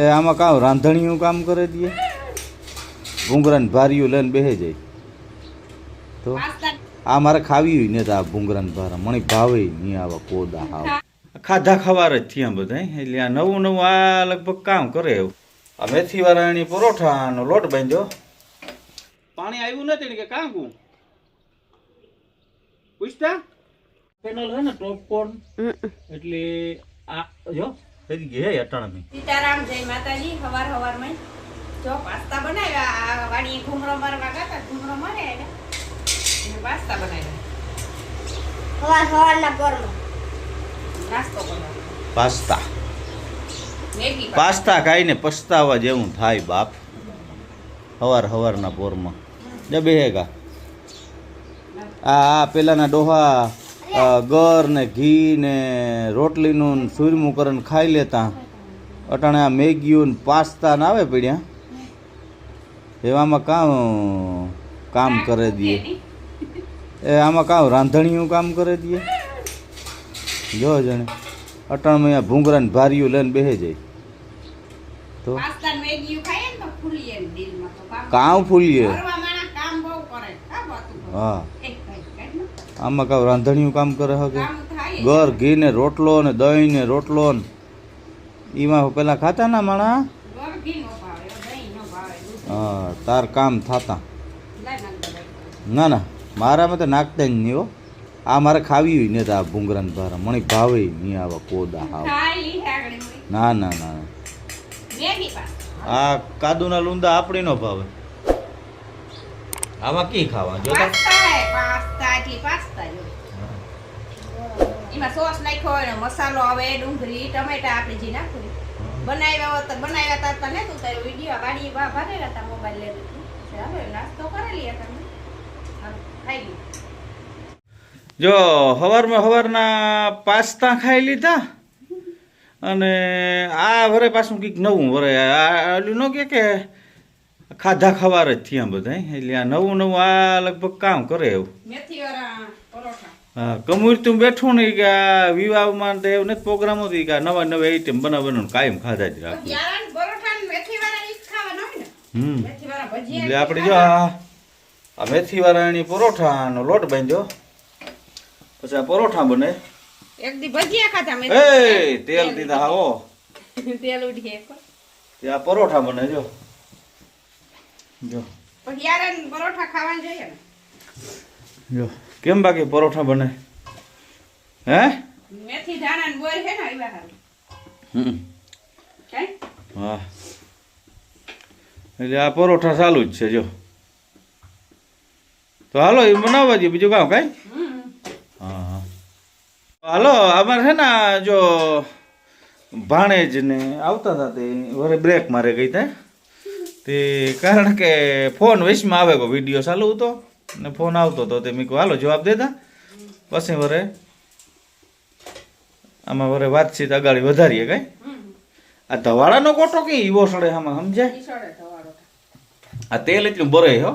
એ આમાં કાં રાંધણીયું કામ કરે દે? ભૂંગરાને ભારીયું લઈને બેહે જાય. તો આ મારે ખાવી હોય ને તો આ ભૂંગરાને ભારા. મને ભાવે નહીં આવા કોદા હાવ. ખાધા ખવાર જ થયા બધા એટલે આ નવું નવું આ લગભગ કામ કરે એવું. આ મેથી વાળાની પરોઠાનો લોટ બાંધ્યો. પાણી આવ્યું નથી ને કે કાં ગું પૂછતા? પેનલ હે ને ટોપકોર્ન એટલે આ જો. થઈ ગયા હે મે સીતારામ જય માતાજી હવાર હવારમાં જો પાસ્તા બનાવ્યા. આ વાડી ઘૂમરો મારવા ગાતા ઘૂમરો મારે એટલે પાસ્તા બનાવ્યા. હવાર હવારના પોરમાં નાસ્તો બનાવ્યો. પાસ્તા. પાસ્તા. ખાઈને પસ્તાવા જેવું થાય બાપ. હવાર હવારના પોરમાં. જબે હેગા. આ આ પેલાના ડોહા ગર ને ઘી ને રોટલીનું ને સુરમું કરીને ખાઈ લેતા. અટાણે આ મેગીયું ને પાસ્તા ને આવે પીડ્યા. એવામાં કામ કામ કરે દે એ આમાં કામ રાંધણીયું કામ કરે દે જો જણે. અટાણમાં અહીંયા ભૂંગરાને ભારીયું લઈને બેહે જાય. તો? ને ને ને કામ ફૂલીએ. હા બાતું હા એક ભાઈ કાઢ નાખ. આમાં કાં રાંધણીયું કામ કરે હકે? ઘર ઘી ને રોટલો ને દહીં ને રોટલો ને. એમાં પેલા ખાતા ના માણા? હા તાર કામ થાતા. ના ના મારામાં તો નાખતા જ નહીં હો. આ મારે ખાવી હોય ને તો આ ભૂંગરાને ભારા. મને ભાવે નહીં આવા કોદા હાવ. ના ના ના આ કાદુના લુંદા આપણીનો ભાવે. આમાં કી ખાવા જો તો. પાસ્તા એટલે પાસ્તા જો. એમાં સોસ નાખ્યો હોય મસાલો આવે, ડુંગળી, ટમેટા આપણે જે નાખ્યું બનાવ્યા હોત બનાવ્યા હતા તને તું તારો વીડિયો વાડી ભરેલા હતા મોબાઈલ ચાલો નાસ્તો કરેલી હતા. ખાઈ ગયું જો, હવારમાં હવારના પાસ્તા ખાઈ લીધા. અને આ વરે પાછું કંઈક નવું વરે. આ ન કે કે ખાધા ખવાર જ થયા બધા એટલે આ નવું નવું આ લગભગ કામ કરે એવું. હા કમુર તું બેઠું ને કે આ વિવાહમાં તો એવું નથી પ્રોગ્રામ હતી કે નવા નવા આઈટમ બનાવવાનું કાયમ ખાધા જ રાખવું હમ. એટલે આપણે જો આ આ મેથી વાળાની પરોઠાનો લોટ બાંધ્યો. પછી આ પરોઠા બને. એક દી ભજીયા ખાધા મેં. એ તેલ દીધા હા. તેલ ઉઠી એક પરોઠા બને જો. જો. પરોઠા ખાવાનું જોઈએ ને. જો. કેમ બાકી પરોઠા બને? હે? મેથી ધાણા ને બોર છે ને આવ્યા હારું. હમ. હા? એટલે આ પરોઠા ચાલુ જ છે જો. તો હાલો એ બનાવવા દે બીજું કામ કાંઈ હા. હાલો આમાં છે ને જો ભાણેજ ને આવતા હતા તે વરે બ્રેક મારે ગઈ હતા તે કારણ કે ફોન વેસમાં આવે કો વીડિયો ચાલુ હતો ને ફોન આવતો હતો તે મેં કહ્યું હાલો જવાબ દેતા પછી વરે આમાં વરે વાતચીત અગાડી વધારીએ કઈ. આ ધવાડાનો કોટો કઈ ઈવો સડે આમાં સમજાય? આ તેલ એટલું બરે હો.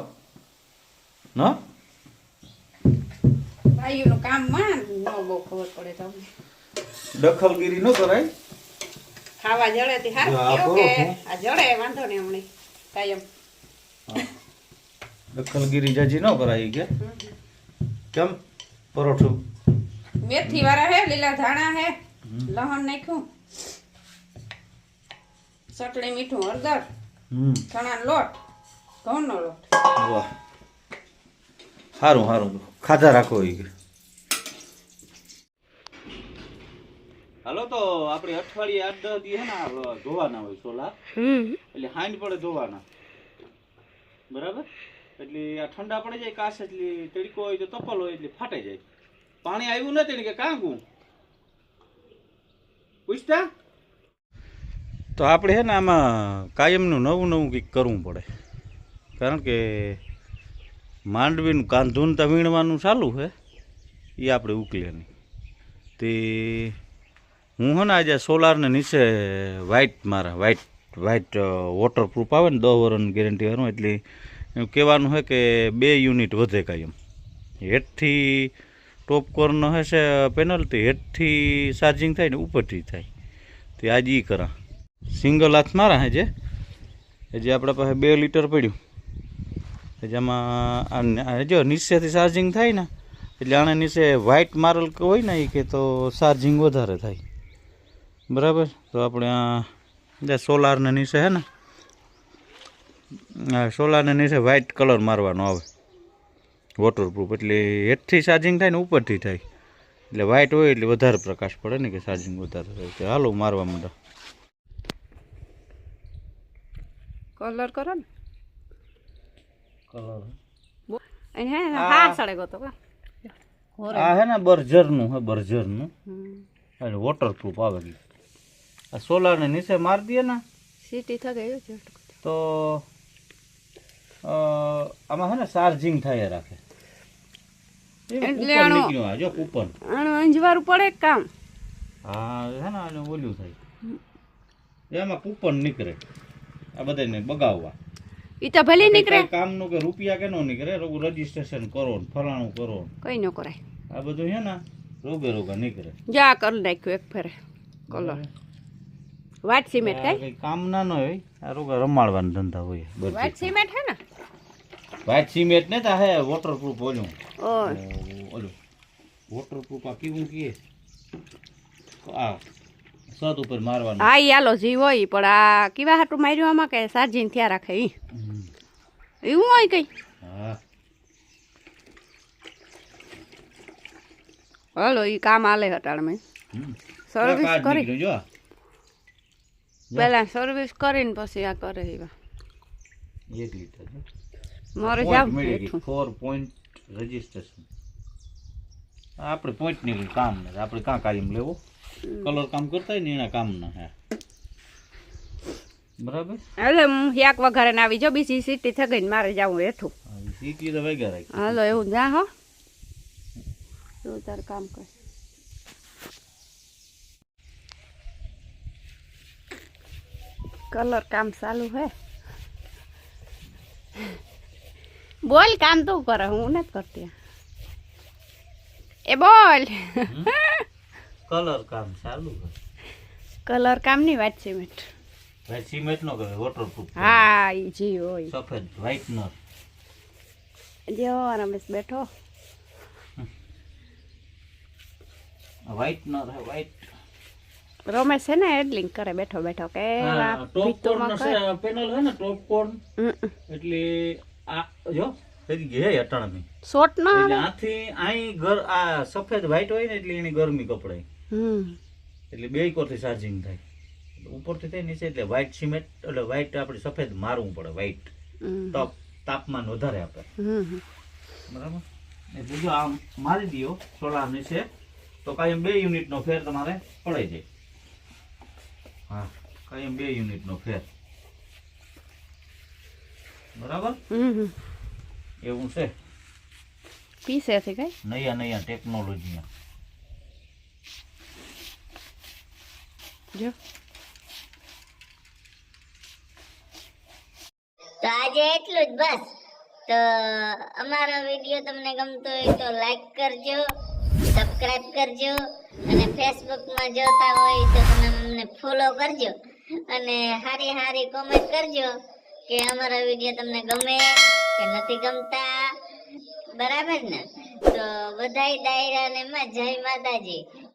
ન? ભાઈઓનું કામમાં ન બહુ ખબર પડે તમને દખલગીરી ન કરાય? ખાવા જડે તે હારું જો આ કેવું કે આ જડે વાંધો ને હમણે. કાયમ. દખલગીરી જાજી ન કરાય કે? કેમ? પરોઠું. મેથી વાળા હે લીલા ધાણા હે લહણ નાખ્યું. ચટણી મીઠું હળદર હમ. ચણાનો લોટ ઘઉંનો લોટ. વાહ. સારું સારું ખાધા રાખો ઈ. હાલો તો આપણે અઠવાડિયે આઠ દસ દી હે ને ધોવાના હોય સોલા. એટલે હાંજ પડે ધોવાના. બરાબર? એટલે આ ઠંડા પડી જાય કાશ એટલે તડકો હોય તો તપલ હોય એટલે ફાટે જાય. પાણી આવ્યું નથી ને કે કાં ગું પૂછતા? તો આપણે હે ને આમાં કાયમનું નવું નવું કંઈક કરવું પડે. કારણ કે માંડવીનું કાંધુન તો વીણવાનું ચાલુ છે એ આપણે ઉકલે નહીં. તે હું હે આજે સોલારને નીચે વ્હાઇટ મારા વ્હાઇટ વ્હાઇટ વોટરપ્રૂફ આવે ને, દસ વર્ષની ગેરંટી હારું એટલે એનું કહેવાનું છે કે બે યુનિટ વધે કાંઈ એમ. હેઠથી ટોપ હશે પેનલ તે હેઠથી ચાર્જિંગ થાય ને ઉપરથી થાય. તે આજે એ કરા. સિંગલ હાથ મારા હે જે. એ આપણા પાસે બે લીટર પડ્યું. જેમાં જો નીચેથી ચાર્જિંગ થાય ને, એટલે આને નીચે વ્હાઇટ મારલ હોય ને એ કે તો ચાર્જિંગ વધારે થાય. બરાબર? તો આપણે આ સોલારને નીચે હે ને આ સોલારને નીચે વ્હાઇટ કલર મારવાનો આવે. વોટરપ્રૂફ એટલે હેઠથી ચાર્જિંગ થાય ને ઉપરથી થાય. એટલે વ્હાઇટ હોય એટલે વધારે પ્રકાશ પડે ને કે ચાર્જિંગ વધારે થાય. તો હાલો મારવા માંડો. કલર કરો ને. કલર હે કા ને બર્જરનું હે બર્જરનું. હમ. એટલે વોટરપ્રૂફ આવે. છે ને નીચે મારી દઈએ ને સીટી થઈ ગયું તો આમાં હે ને ચાર્જિંગ થાય રાખે. એટલે આનો- જો કૂપન આનું અંજવારું પડે કામ? હા હે ને આને ઓલું થાય. એમાં કૂપન નીકળે. આ બધાને બગાવવા. ઈ તો ભલે નીકળે. કામનું કે રૂપિયા કે નો નીકળે રજીસ્ટ્રેશન કરો ને ફલાણું કરો કઈ ન કરાય. આ બધું છે ને રોગે રોગા નીકળે. જા કરી નાખ્યું એક ફેરે કલર. વાટ સિમેન્ટ કઈ? કામ ના ન હોય આ રોગા રમાડવાના ધંધા હોય વાટ સિમેન્ટ હે ને? વાટ સિમેન્ટ ને તા હે વોટરપ્રૂફ ઓલું. ઓલું. વોટરપ્રૂફ આ કેવું કીએ આ છત ઉપર મારવાનું. હા યાલો જી હોય પણ આ કેવા હાટું માર્યું આમાં કે સાજીન થયા રાખે ઈ? એવું હોય કઈ? હા. હાલો ઈ કામ આલે હટાડ મેં સર્વિસ કરી. જો. પેલા સર્વિસ કરીને પછી આ કરે એવા એક લીટર મારે જાવ ફોર પોઈન્ટ રજીસ્ટ્રેશન આપણે પોઈન્ટ નીકળી કામ નથી. આપણે કાં કાયમ લેવો? કલર કામ કરતા ને એના કામ ના હે. બરાબર? એટલે હું એક વઘારે ને આવી જો બીજી સીટી થઈ ગઈ ને મારે જાઉં હેઠું. સીટી તો વગેરે હાલો એવું જા હો. તું તાર કામ કર કલર કામ ચાલુ હે. બોલ કામ તું કરે હું નથી કરતી. એ બોલ. કલર કામ ચાલુ કલર કામની વાત છે મેટ ભાઈ સિમેન્ટ નો કરે વોટરપ્રૂફ હા ઈ જી હોય. સફેદ વ્હાઇટનર જો રમેશ બેઠો. વ્હાઇટનર હે વ્હાઇટ રમેશ છે ને એડલિંગ કરે બેઠો બેઠો કે લા ટોપ કોર્ન પેનલ હે ને ટોપ કોર્ન. હમ, એટલે આ જો થઈ હે અટાણમી શોર્ટ ના એટલે આથી અહીં ઘર આ સફેદ વ્હાઈટ હોય ને એટલે એની ગરમી કપડાય. હમ. એટલે બે કોરથી ચાર્જિંગ થાય. ઉપરથી થાય નીચે એટલે વ્હાઈટ સિમેન્ટ એટલે વ્હાઈટ આપણે સફેદ મારવું પડે વ્હાઈટ ટોપ તાપમાન વધારે આપે. બરાબર? એટલે જો આમ મારી દો સોલાર નીચે તો કાયમ બે યુનિટનો ફેર તમારે પડાઈ જાય. હા. કાયમ બે યુનિટનો ફેર. બરાબર? હમ, હમ. એવું છે? પીસે છે કઈ? નયા નયા જો. તો આજે એટલું જ બસ. તો અમારો વીડિયો તમને ગમતો હોય તો લાઈક કરજો. સબસ્ક્રાઇબ કરજો અને ફેસબુકમાં જોતા હોય તો તમે અમને ફોલો કરજો અને હારી હારી કોમેન્ટ કરજો કે અમારો વીડિયો તમને ગમે કે નથી ગમતા. બરાબર ને? તો બધાય ડાયરાને માં જય માતાજી.